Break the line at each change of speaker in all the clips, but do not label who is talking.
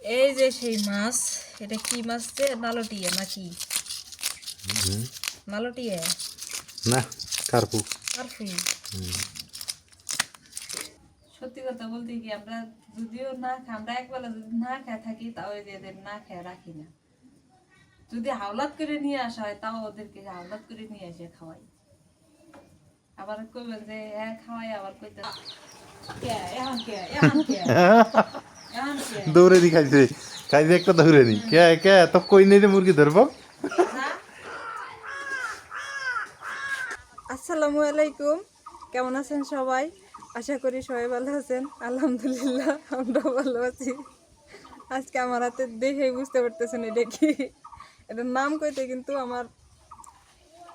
এই যে সেই মাছ এটা কি মাছ যে? নালটিয়া নাকি। নালটিয়া?
না কার্পু।
ফুল সত্যি কথা বলতে কি আমরা যদিও না আমরা একবেলা যদি না খেয়ে থাকি তাও এই যে এদের না খেয়ে রাখি না। যদি হাওলাত করে নিয়ে আসা হয় তাও ওদেরকে হাওলাত করে নিয়ে এসে খাওয়াই। আবার কইবেন যে হ্যাঁ খাওয়াই। আবার কইতে কে? এখন কে? এখন কে?
দৌড়ে দি খাইছে। খাইছে একটা দৌড়ে নি কে কে? তো কই নেই মুরগি ধরবো?
আসসালামু আলাইকুম। কেমন আছেন সবাই? আশা করি সবাই ভালো আছেন। আলহামদুলিল্লাহ আমরা ভালো আছি। আজকে আমার হাতে দেখেই বুঝতে পারতেছেন এটা কি। এটার নাম কইতে কিন্তু আমার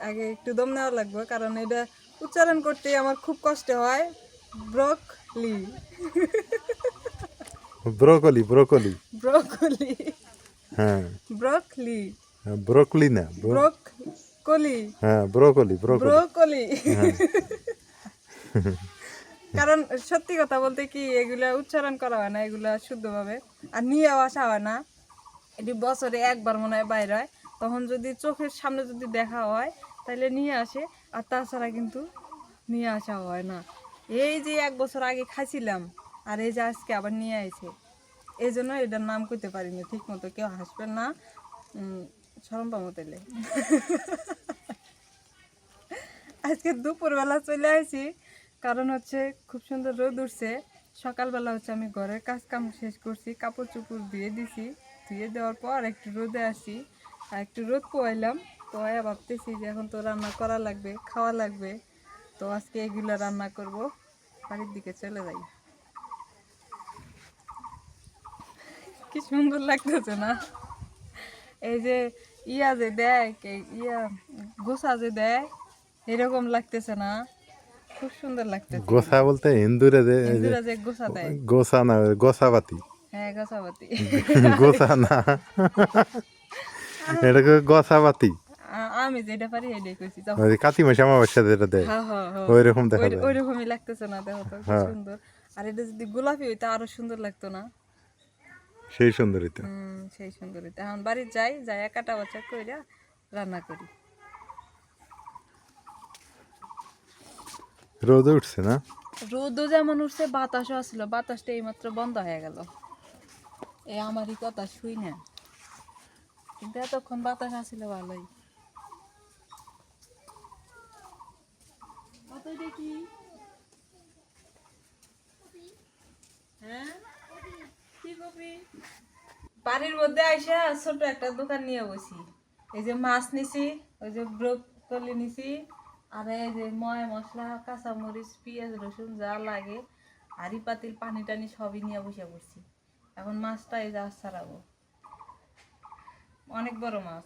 আগে একটু দম নেওয়া লাগবে, কারণ এটা উচ্চারণ করতে আমার খুব কষ্ট হয়। ব্রকলি।
ব্রোকলি ব্রোকলি
ব্রকলি
হ্যাঁ।
ব্রকলি
ব্রোকলি না ব্রো-
ব্রকলি
হ্যাঁ ব্রোকলি ব্রোকলি
ব্রোকলি কারণ সত্যি কথা বলতে কি এগুলা উচ্চারণ করা হয় না এগুলা শুদ্ধভাবে। আর নিয়েও আসা হয় না। এটি বছরে একবার মনে হয় বাইরে হয়। তখন যদি চোখের সামনে যদি দেখা হয় তাহলে নিয়ে আসে। আর তাছাড়া কিন্তু নিয়ে আসা হয় না। এই যে এক বছর আগে খাইছিলাম আর এই যে আজকে আবার নিয়ে আইছে। এই জন্য এটার নাম করতে পারিনি ঠিক মতো কেউ হাসবেন না। উম, সরম পাবো তাইলে। আজকে দুপুরবেলা চলে আসি কারণ হচ্ছে খুব সুন্দর রোদ উঠছে। সকালবেলা হচ্ছে আমি ঘরের কাজ কাম শেষ করছি কাপড় চুপড় ধুয়ে দিছি। ধুয়ে দেওয়ার পর একটু রোদে আসি আর একটু রোদ পোয়াইলাম পোয়াইয়া ভাবতেছি যে এখন তো রান্না করা লাগবে খাওয়া লাগবে। তো আজকে এগুলো রান্না করব বাড়ির দিকে চলে যাই। কি সুন্দর লাগতেছে না? এই যে ইয়া যে দেয় ইয়া গোসা যে দেয় এরকম লাগতেছে না। খুব সুন্দর লাগতেছে।
গোসা বলতে হিন্দুরে যে
হিন্দুরা যে গোসা দেয়।
গোসা না গোসাবাতি।
হ্যাঁ গোসাবাতি।
গোসা না। এটাকে গোসাবাতি?
আমি যেটা পারি এটাই কইছি
ওই কাতি মাসে অমাবস্যা যেটা দেয়
হ্যাঁ হ্যাঁ হ্যাঁ।
ওই রকম দেখা যায়।
ওইরকমই লাগতেছে না দেখো তো। সুন্দর। আর এটা যদি গোলাপি হইতো আরও সুন্দর লাগতো না।
সেই সুন্দরিত।
হুম সেই সুন্দর হইতো এখন বাড়ি যাই যাই কাটা বাচ্চা কইরা রান্না করি।
রোদ উঠছে না?
রোদও যেমন উঠছে বাতাসও আসছিল বাতাসটা এইমাত্র বন্ধ হয়ে গেল। এই আমারই কথা শুই না। কিন্তু এতক্ষণ বাতাস আসছিল ভালোই। কি? হ্যাঁ? বাড়ির মধ্যে আইসা ছোট একটা দোকান নিয়ে বসি। এই যে মাছ নিছি ওই যে ব্রোকলি নিছি আর এই যে ময় মশলা কাঁচামরিচ পেঁয়াজ রসুন যা লাগে হাড়ি পাতিল পানি টানি সবই নিয়ে বসে পড়ছি। এখন মাছটা এই যে আজ ছাড়াবো। অনেক বড় মাছ।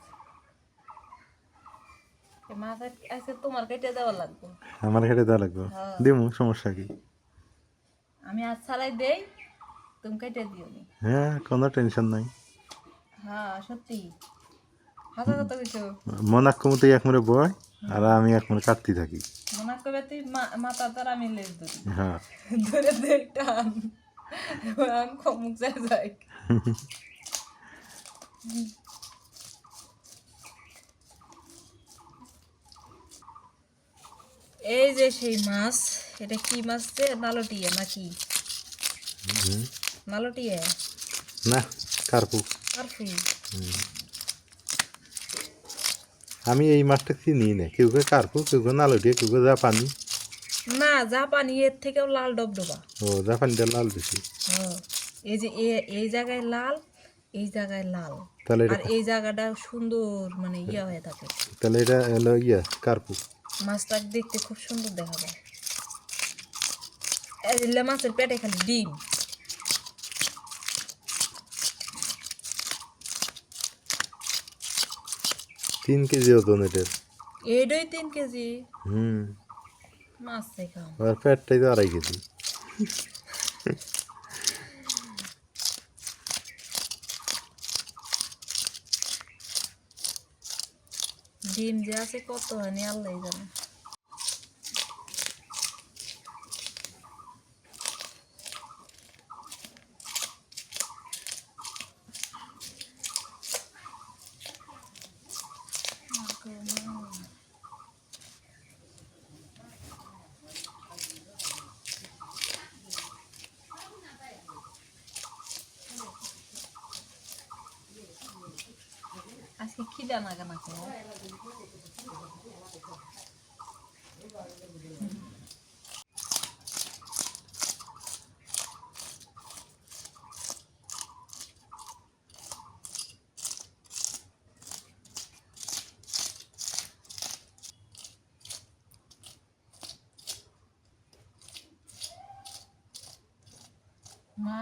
মাছ আজ- আজকে তোমার কেটে দেওয়া লাগবে।
আমার খেটে দেওয়া লাগবে?
হ্যাঁ।
দিমু সমস্যা কি?
আমি আজ ছাড়াই দেই। তুমি কেটে দিও নি
হ্যাঁ কোনো টেনশন নাই।
হ্যাঁ সত্যি। হাজার কথা কিছু।
মনাক কমতে এক মরে বয় আর আমি এক মরে কাটতে থাকি।
মনে করবে তুই মাথা তার আমি লেজ ধরি।
হ্যাঁ।
ধরে ধরে টান। আমি যায় যাই এই যে সেই মাছ এটা কি মাছ যে? নালটিয়া নাকি?
না কার্পু। আমি এই মাছটা চিনি না? কেউ কেউ কার্পু কেউ কেউ নালটিয়া কেউ কেউ জাপানি।
না জাপানি এর থেকেও লাল ডবডবা।
ও জাপানিটা লাল বেশি।
হ্যাঁ। এই যে এ- এই জায়গায় লাল এই জায়গায় লাল।
তাহলে
আর
এটা
এই জায়গাটা সুন্দর মানে ইয়া হয়ে থাকে।
তাহলে এটা হলো ইয়া কার্পু।
মাছটা দেখতে খুব সুন্দর দেখা যায়। এই যে লে মাছের পেটে খালি ডিম।
তিন কেজি ওজন এটার
এইটাই তিন কেজি?
হুম।
মাছ খাম
আর পেটটাই তো আড়াই কেজি।
ডিম যে আছে কত হয়নি আল্লাহ জানে।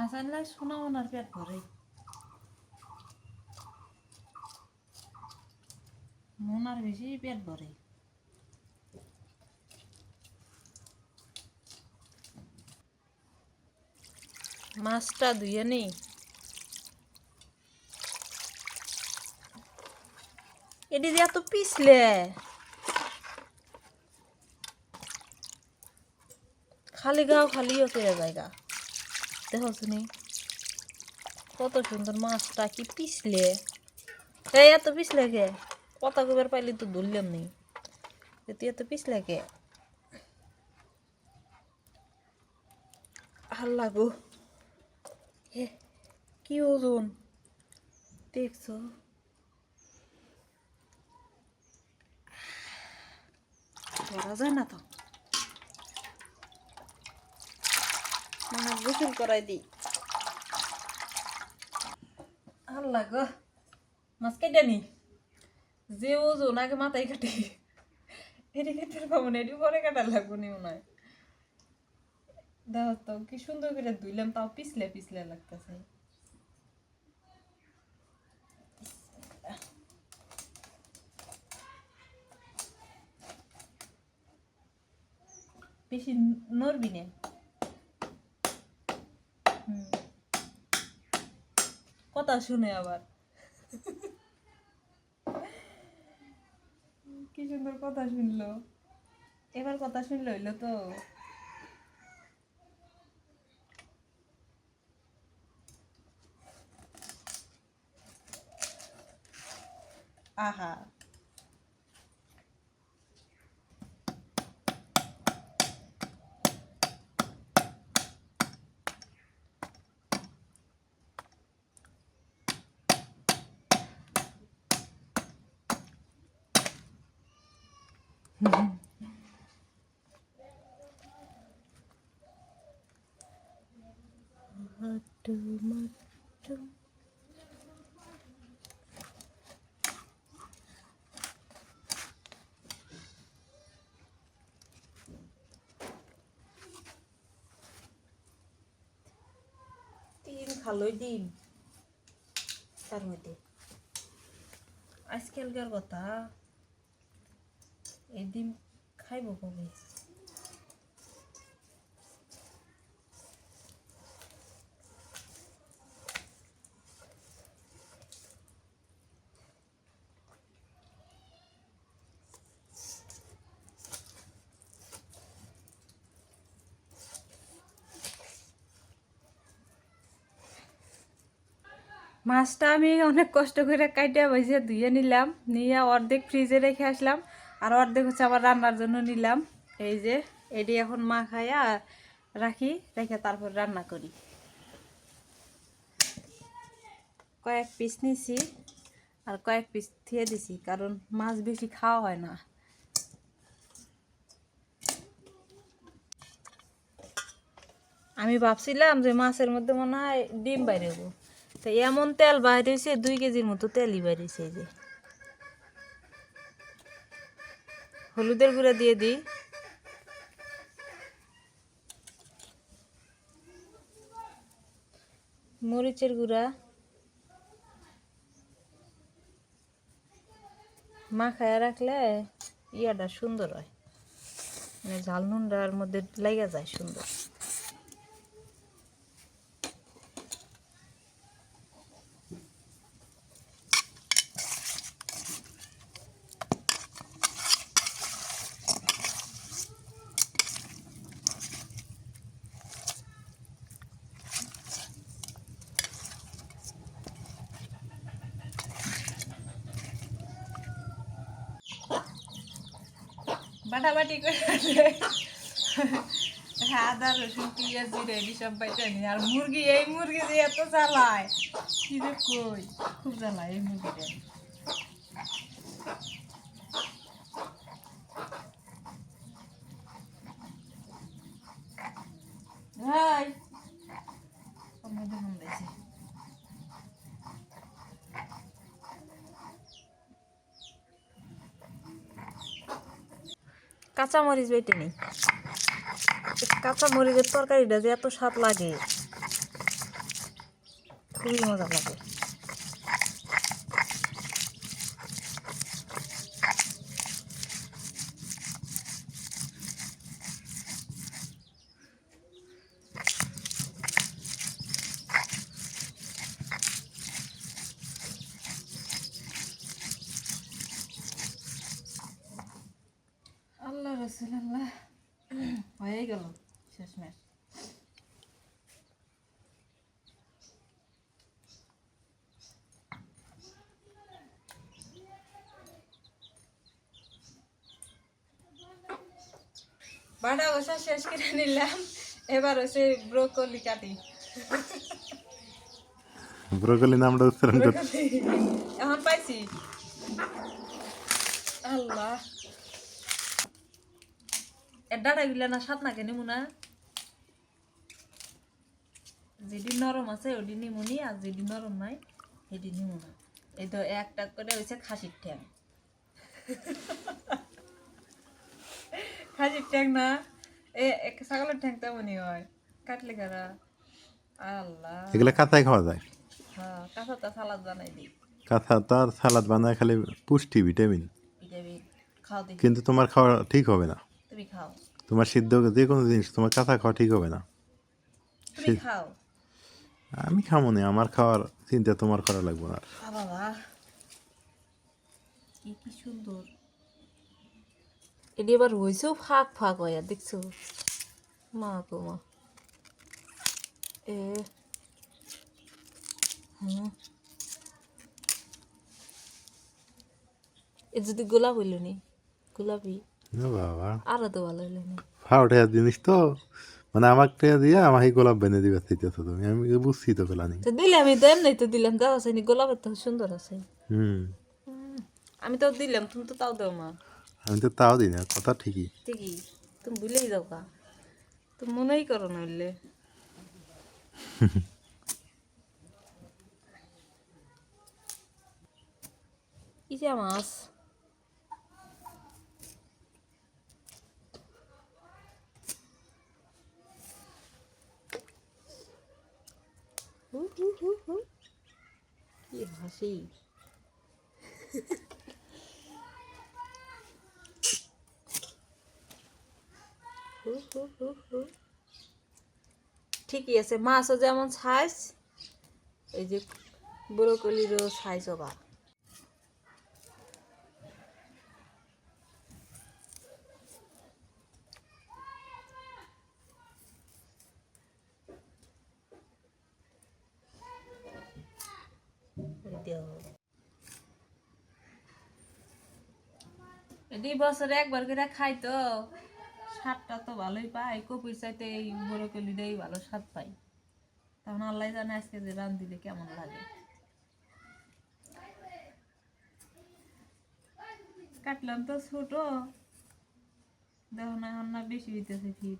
মাছ আনলে সোনা ওনার পেট ভরে মনার বেশি পেট ভরে মাছটা ধুয়ে নেই এটি দিয়ে এত পিছলে খালি গাও খালি ওকে জায়গা দেখো শুনি কত সুন্দর মাছটা, কি পিছলে? এই এত পিছলে কে? কত গোবার পাইলে তো ধরলাম নেই তুই এত পিছলে কে? ভালো লাগো এ, কি ওজন? দেখছ? ধরা যায় না তো। মানে গোসল করাই দিই। আল্লাহ গো, মাছ কেটে নি? যে ওজন, আগে মাথায় কাটে। এটি কেটে পাবো না, এটি পরে কাটা লাগবো নি মনে হয়। দেখো তো, কি সুন্দর করে ধুইলাম, তাও পিছলে পিছলে লাগতেছে। বেশি নড়বি না। কথা শুনে আবার। কি সুন্দর কথা শুনলো। এবার কথা শুনলো হইল তো। আহা। তিন খালোই ডিম তার মধ্যে। আজকালকার কথা। ডিম খাইব কবে? মাছটা আমি অনেক কষ্ট করে কাইটা বসে ধুয়ে নিলাম, নিয়ে অর্ধেক ফ্রিজে রেখে আসলাম। আর অর্ধেক হচ্ছে আবার রান্নার জন্য নিলাম। এই যে, এটি এখন মা খাইয়া রাখি, রেখে তারপর রান্না করি। কয়েক পিস নিছি আর কয়েক পিস থিয়ে দিছি, কারণ মাছ বেশি খাওয়া হয় না। আমি ভাবছিলাম যে মাছের মধ্যে মনে হয় ডিম বাইরেবো তো এমন তেল বাইরেছে দুই কেজির মতো তেলই বাইরেছে যে। হলুদের গুঁড়া দিয়ে দিই। মরিচের গুঁড়া। মাখায় রাখলে ইয়াটা সুন্দর হয়। মানে ঝাল নুনটার মধ্যে লেগে যায় সুন্দর বাটাবাটি করে হ্যাঁ আর মুরগি, এই মুরগি যে এত জ্বালায়, কি যে কই? খুব জ্বালায় এই মুরগিটা। ভাই দেখুন দেখছি কাঁচা মরিচ বেটে নেই। কাঁচা মরিচের তরকারিটা যে এত স্বাদ লাগে। খুবই মজা লাগে। আল্লাহ রসুল আল্লাহ। হয়ে গেল শেষমেশ বাটা বসা শেষ করে নিলাম। এবার হচ্ছে ব্রোকলি কাটি।
ব্রোকলি নামটা উচ্চারণ করতে
এখন পাইছি। আল্লাহ। এর ডাটা গুলা না সাত নাকে নিমু না। যেদিন নরম আছে ওদিন নিমুনি আর যেদিন নরম নাই সেদিন নিমু না। এই তো একটা করে হয়েছে খাসির ঠ্যাং। খাসির ঠ্যাং না এ এক ছাগলের ঠ্যাং তেমনই হয়। কাটলে কারা? আল্লাহ।
এগুলো কাঁচায় খাওয়া যায়?
হ্যাঁ কাঁচাটা সালাদ বানাই দিই।
কাঁচা তার সালাদ বানায় খালি পুষ্টি ভিটামিন। কিন্তু তোমার খাওয়া ঠিক হবে না।
তুমি খাও।
তোমার সিদ্ধ যে কোনো জিনিস তোমার কাঁচা খাওয়া ঠিক হবে না।
তুমি খাও।
আমি খামো না আমার খাওয়ার চিন্তা তোমার করা লাগবে না। আর।
বাবা কি কি সুন্দর। এটি এবার হয়েছেও ফাঁক ফাঁক হয় দেখছ? মা গো মা। এ হুম। এ যদি গোলাপ হইল নি গোলাপি।
বাবা।
আরও তো ভালো হইল নি।
ফাউটা জিনিস তো। মানে টেয়া দিয়ে আমার গোলাপ বেঁধে দিবে চাইতেছো তুমি। আমি বুঝছি তো গোলা নেই
তো দিলাম আমি তো এমনি তো দিলাম দাও আছে নি। গোলাপের তো সুন্দর আছে।
হুম।
আমি তো দিলাম তুমি তো তাও দাও মা।
আমি তো তাও দিই না কথা ঠিকই।
ঠিকই তুমি ভুলেই যাও কা তুমি মনেই করো নইলে ইজা মাছ। কি হাসি। ঠিকই আছে মাছও যেমন সাইজ এই যে ব্রোকলিরও সাইজ বছরে একবার করে খাই তো। স্বাদটা তো ভালোই পাই। কপির চাইতে এই ব্রোকলিটাই ভালো স্বাদ পাই। তখন আল্লাহ জানে আজকে যে দিলে কেমন লাগে। কাটলাম তো ছোট। দেখো না বেশি হইতেছে ফির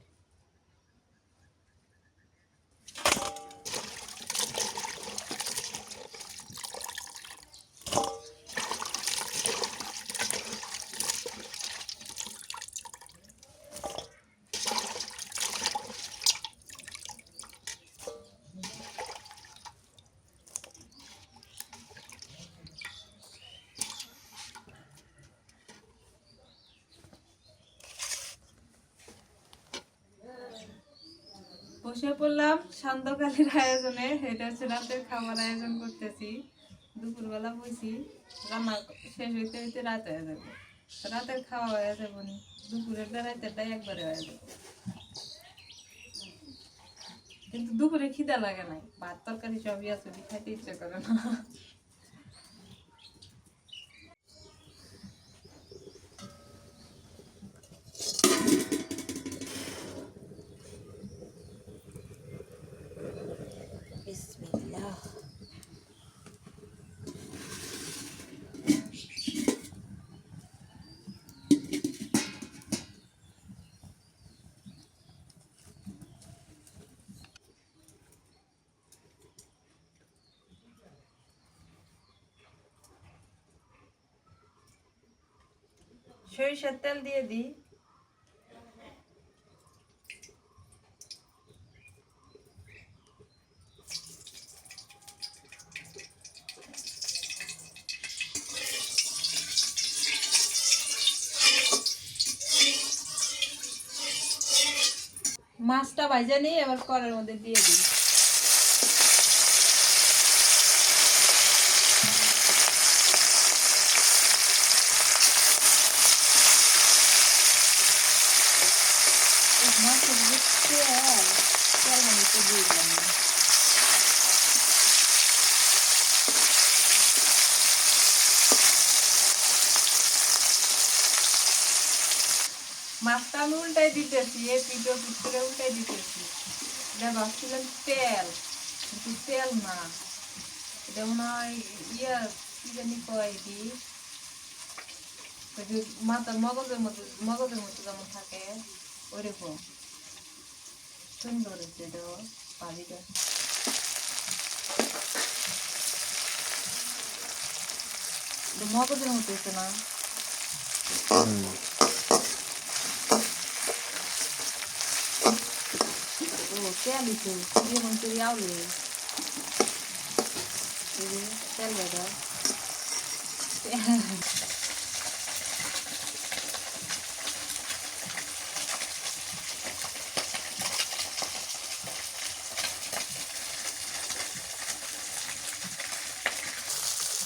বসে পড়লাম সান্ধ্যকালীর আয়োজনে। এটা হচ্ছে রাতের খাবার আয়োজন করতেছি। দুপুরবেলা বসি রান্না শেষ হইতে হইতে রাত হয়ে যাবে। রাতের খাওয়া হয়ে যাবে দুপুরের রাতেরটাই একবারে হয়ে যাবে। কিন্তু দুপুরে খিদা লাগে নাই, ভাত, তরকারি সবই আছে খাইতে ইচ্ছে করে না। সরিষার তেল দিয়ে দিই। মাছটা ভাজা নিয়ে এবার কড়ার মধ্যে দিয়ে দিই মাছের যে তেল তেল মানে তো দিয়ে দিলাম না। মাছটা আমি দিতেছি এই পিঠো উল্টাই দিতেছি। এটা ভাবছিলাম তেল, কিন্তু তেল না। এটা মনে হয় ইয়া, কি জানি কয় কি মাথা মগজের মতো মগজের মতো যেমন থাকে, ওইরকম। সুন্দর হচ্ছে এটা এটা মগজের মতো হচ্ছে না ও তেল দিতে যেমন করে আউলে তেল বেটা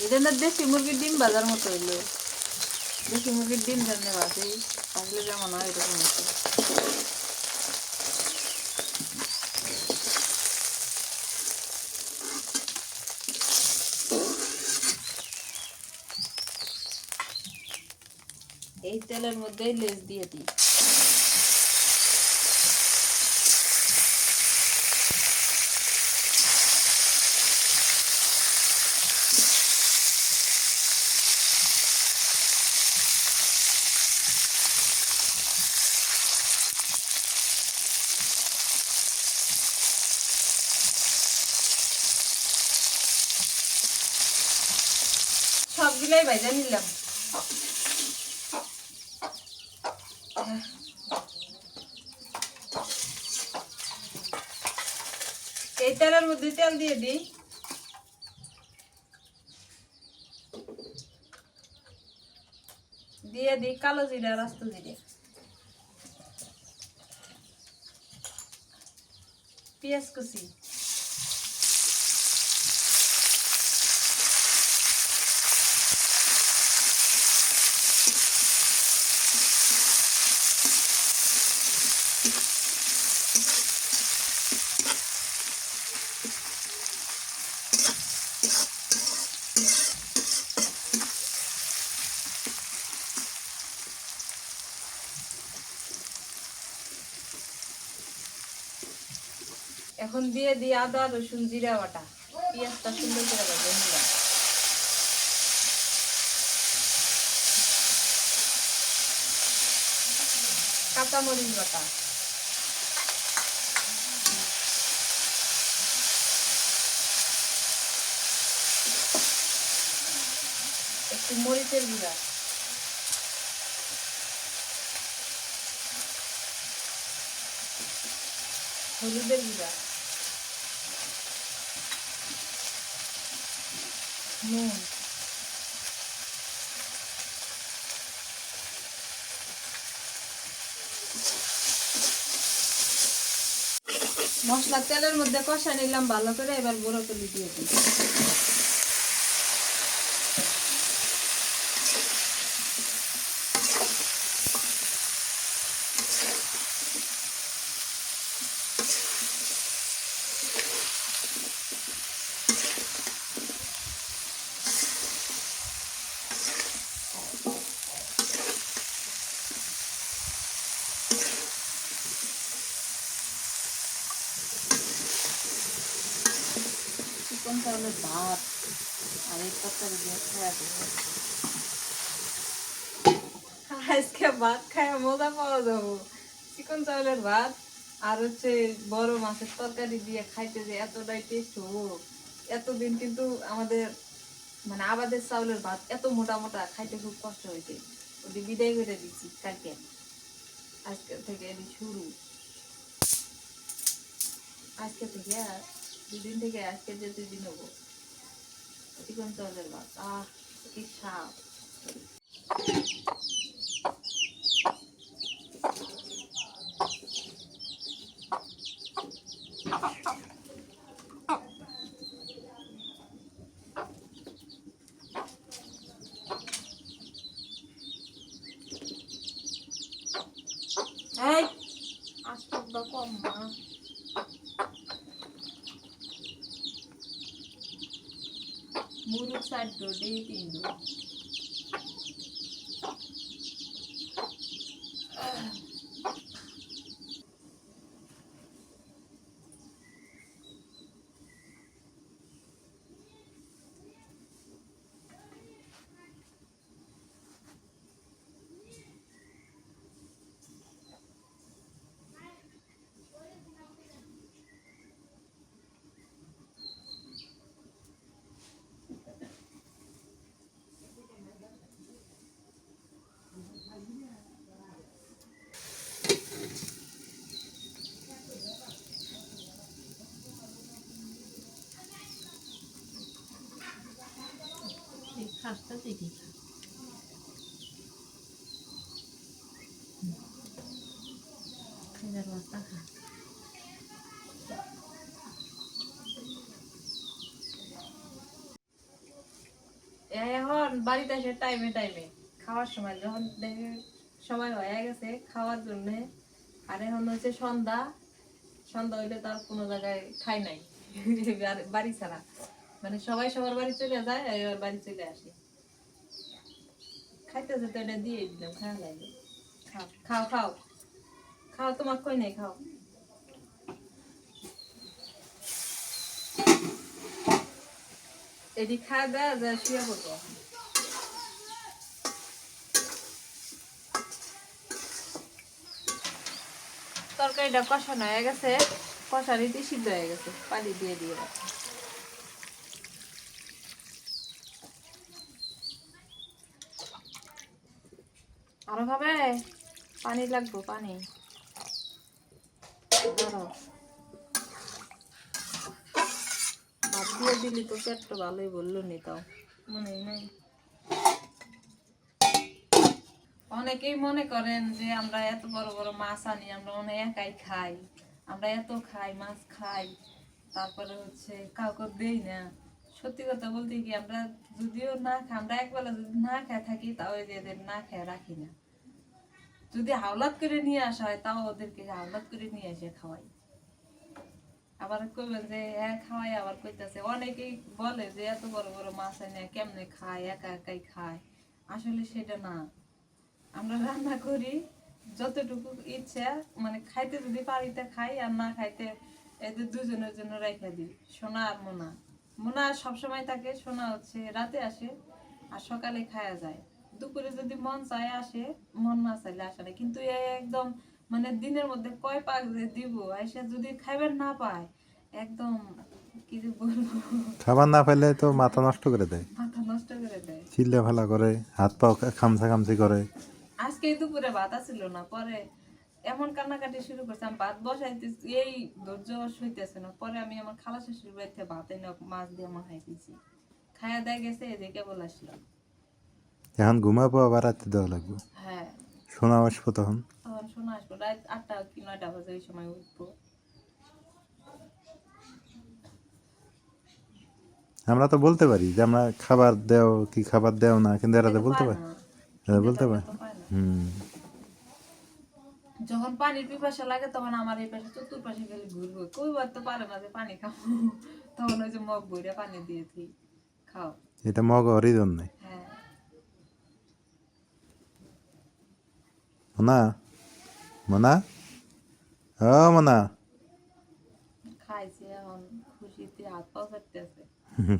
এটা না দেশি মুরগির ডিম বাজার মতো হইল। দেশি মুরগির ডিম যেমন বাজে আসলে যেমন হয় এরকম হচ্ছে এই তেলের মধ্যেই লেজ দিয়ে দিই সবগুলাই ভাজা নিলাম এই তেলের মধ্যে তেল দিয়ে দিই দিয়ে দিই কালো জিরা আস্ত জিরে। পেঁয়াজ কুচি এখন দিয়ে দিই আদা, রসুন, জিরা বাটা পেঁয়াজটা সুন্দর করে ভেজে কাঁচামরিচ বাটা। একটু মরিচের গুঁড়া। হলুদের গুঁড়া। মশলা তেলের মধ্যে কষা নিলাম ভালো করে এবার গুঁড়ো করে দিয়ে দিই চিকন চাউলের ভাত আর এই তরকারি দিয়ে খাওয়া দেবো আজকে ভাত খায় মজা পাওয়া যাব। চিকন চাউলের ভাত আর হচ্ছে বড় মাছের তরকারি দিয়ে খাইতে যে এতটাই টেস্ট হব। এতদিন কিন্তু আমাদের মানে আবাদের চাউলের ভাত এত মোটা মোটা, খাইতে খুব কষ্ট হয়েছে ওটি বিদায় করে দিচ্ছি, কালকে। আজকে থেকে এটি শুরু। আজকে থেকে আর দুদিন থেকে আজকে যে দুই দিন হব। এটি কোন চলে বাস আহ কি সাপ ಮೂರು ಸಾವಿರದ ದೊಡ್ಡ ಇದು বস্তা খা। এখন বাড়িতে আসে টাইমে টাইমে খাওয়ার সময় যখন দেখে সময় হয়ে গেছে খাওয়ার জন্য আর এখন হচ্ছে সন্ধ্যা সন্ধ্যা হইলে তার কোনো জায়গায় ঠাই নাই। বাড়ি- ছাড়া। মানে সবাই সবার বাড়ি চলে যায় আর এবার বাড়ি চলে আসে। খাইতেছে তো এটা দিয়ে দিলাম খাওয়া লাগে খাও। খাও খাও। খাও তোমার কই নেই খাও। এটি খাওয়া দেয় যা শুয়ে পড়ব তরকারিটা কষানো হয়ে গেছে কষা কষারিতে সিদ্ধ হয়ে গেছে পানি দিয়ে দিয়ে রাখি। আরও খাবে পানি লাগবো, পানি। ভাত দিয়ে দিলি তো পেটটা ভালোই বলল নি তাও মনে নাই। অনেকেই মনে করেন যে আমরা এত বড় বড় মাছ আনি, আমরা মনে একাই খাই। আমরা এত খাই, মাছ খাই, তারপরে হচ্ছে কাউকে দেই না। সত্যি কথা বলতে কি, আমরা যদিও না খাই আমরা একবেলা যদি না খাই থাকি, তাও এদের না খেয়ে রাখি না। যদি হাওলাত করে নিয়ে আসা হয়, তাও ওদেরকে হাওলাত করে নিয়ে এসে খাওয়াই। আবার কইবেন যে হ্যাঁ খাওয়াই। আবার কইতাছে, অনেকেই বলে যে, এত বড় বড় মাছ এনে কেমনে খায়, একা একাই খায়? আসলে সেটা না। আমরা রান্না করি, যতটুকু ইচ্ছা মানে খাইতে যদি পারিতে খাই, আর না খাইতে এদের দুজনের জন্য রেখে দিই। সোনা আর মোনা। মোনা সবসময় থাকে, সোনা হচ্ছে রাতে আসে, আর সকালে খায়া যায়। দুপুরে যদি মন চায় আসে মন না চাইলে আসে না। কিন্তু একদম মানে দিনের মধ্যে কয় পাক যে দিব এসে যদি খাইবার না পায় একদম কি যে বলব?
খাবার না পাইলে তো মাথা নষ্ট করে দেয়।
মাথা নষ্ট করে দেয়।
চিল্লা ফেলা করে হাত পা খামসা খামসি করে।
আজকে দুপুরে ভাত আসছিল না পরে এমন কান্নাকাটি শুরু করছে আমি ভাত বসাইতেছি এই ধৈর্য সইতেছে না। পরে আমি আমার খালা শ্বশুর বাড়িতে ভাত এনে মাছ দিয়ে মাখাই দিয়েছি খায়া দেয় গেছে এদিকে বলে আসলাম।
এখন ঘুমাবো আবার রাতে দেওয়া লাগবে।
হ্যাঁ।
শোনা আসব তখন?
তখন শোনা আসব। রাত আটটা কি নয়টা বাজে ওই সময় উঠবো।
আমরা তো বলতে পারি যে আমরা খাবার দেও কি খাবার দেও না কিন্তু এরা তো বলতে পারে। এরা বলতে পারে। হুম।
যখন পানির পিপাসা লাগে তখন আমার এই পাশে চতুর্পাশে গেলে ঘুরবো। কইবার তো পারে না যে পানি খাব। তখন ওই যে মগ বইরা পানি দিয়েছি খাও।
এটা মগ হরিজন নাই
হ্যাঁ
মনা মনা ও মনা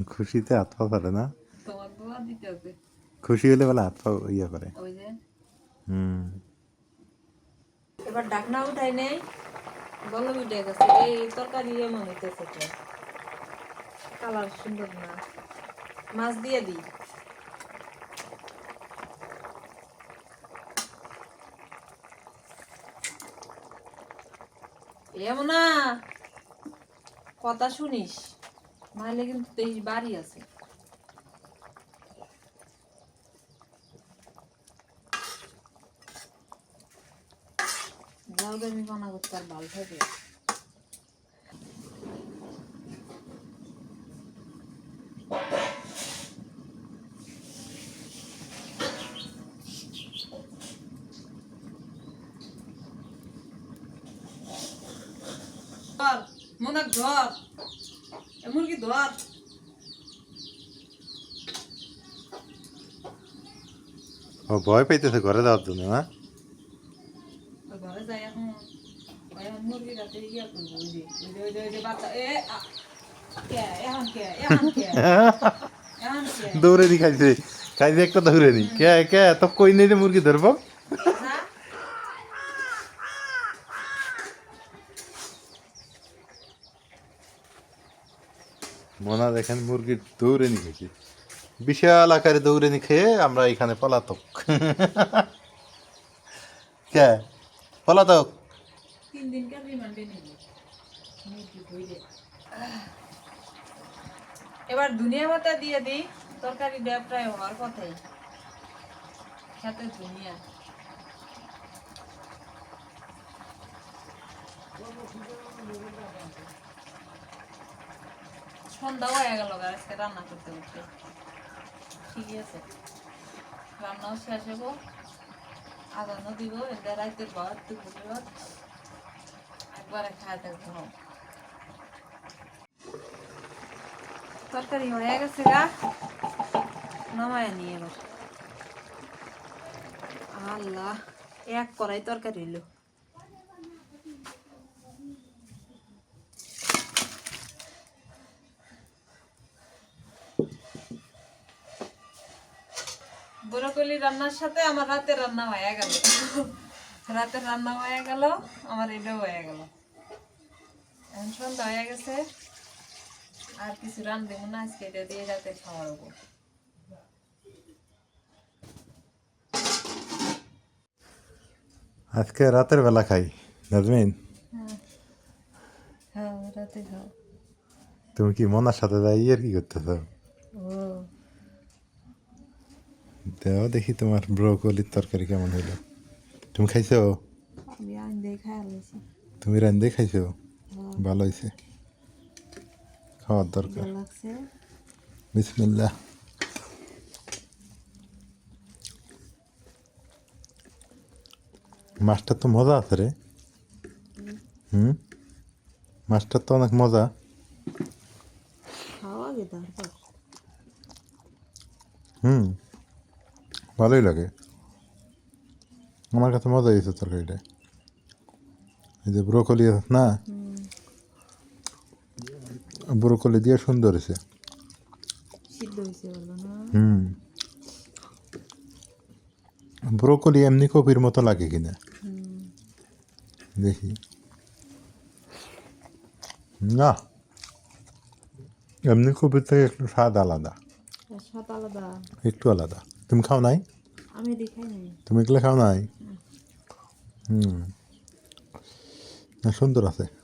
খুশিতে হাত পা
ধরে না খুশি হলে বলে হাত পা ইয়ে করে হুম
এবার ডাকনা উঠাই নেই বলো উঠে গেছে এই তরকারি এমন হইতেছে কালার সুন্দর না মাছ দিয়ে দিই কথা শুনিস মাইলে কিন্তু তেইশ বাড়ি আছে। যাও আমি মনে করতে আর ভালো থাকে ধর মনে ধর এ মুরগি ধর
ও ভয় পাইতেছে ঘরে যাওয়ার জন্য হ্যাঁ?
ওই ঘরে যাই এখন মুরগি রাতে ইয়া করব ওই যে ওই যে ওই যে বাচ্চা এ আ, কে এখন কে এখন কে এখন কে?
দৌড়ে নি খাইছে খাইছে একটা দৌড়ে নি। কে কে তো কই নেই মুরগি ধরবো?
না
মনা দেখেন মুরগি দৌড়ে নি খেয়েছি বিশাল আকারে দৌড়ে নি খেয়ে আমরা এখানে পলাতক। কে? পলাতক?
এবার দুনিয়া ভাতা দিয়ে দিই, তরকারি দেয়া প্রায় হওয়ার কথাই। খেতে দুনিয়া। সন্ধ্যা হয়ে গেল আজকে রান্না করতে করতে। ঠিকই আছে। রান্নাও শেষ হব। আদানো দিব, এদের রাইতের ভাত, দুপুরের একবারে খায় থাকতে তরকারি হয়ে গেছে গা। নামায় নিয়ে এবার। আল্লাহ, এক কড়াই তরকারি হইল। ব্রকলি রান্নার সাথে আমার রাতের রান্না হয়ে গেল। রাতের রান্না হয়ে গেল আমার এটাও হয়ে গেল। এখন সন্ধ্যা হয়ে গেছে আর কিছু রান দেবো না আজকে এটা দিয়ে রাতে খাওয়াবো।
আজকে রাতের বেলা খাই নাজমিন।
হ্যাঁ। রাতে খাও।
তুমি কি মনার সাথে যাই আর কি করতেছ?
ও।
দেও দেখি তোমার ব্রোকলির তরকারি কেমন হইল। তুমি খাইছো? তুমি রান্ধে খাইছো? ভালো হয়েছে। খাওয়ার দরকার। বিসমিল্লাহ। মাছটা তো মজা আছে রে। হুম? মাছটা তো অনেক মজা।
খাওয়া
হুম। ভালোই লাগে। আমার কাছে মজা হয়েছে তরকারিটা। এই যে ব্রোকলি না? ব্রোকলি দিয়ে সুন্দর হয়েছে হুম। ব্রোকলি এমনি কপির মতো লাগে কিনা? দেখি। না। এমনি কপির থেকে একটু স্বাদ আলাদা।
স্বাদ আলাদা।
একটু আলাদা। তুমি খাও নাই?
আমি দেখাই নাই।
তুমি এগুলো খাও নাই? হুম। সুন্দর আছে।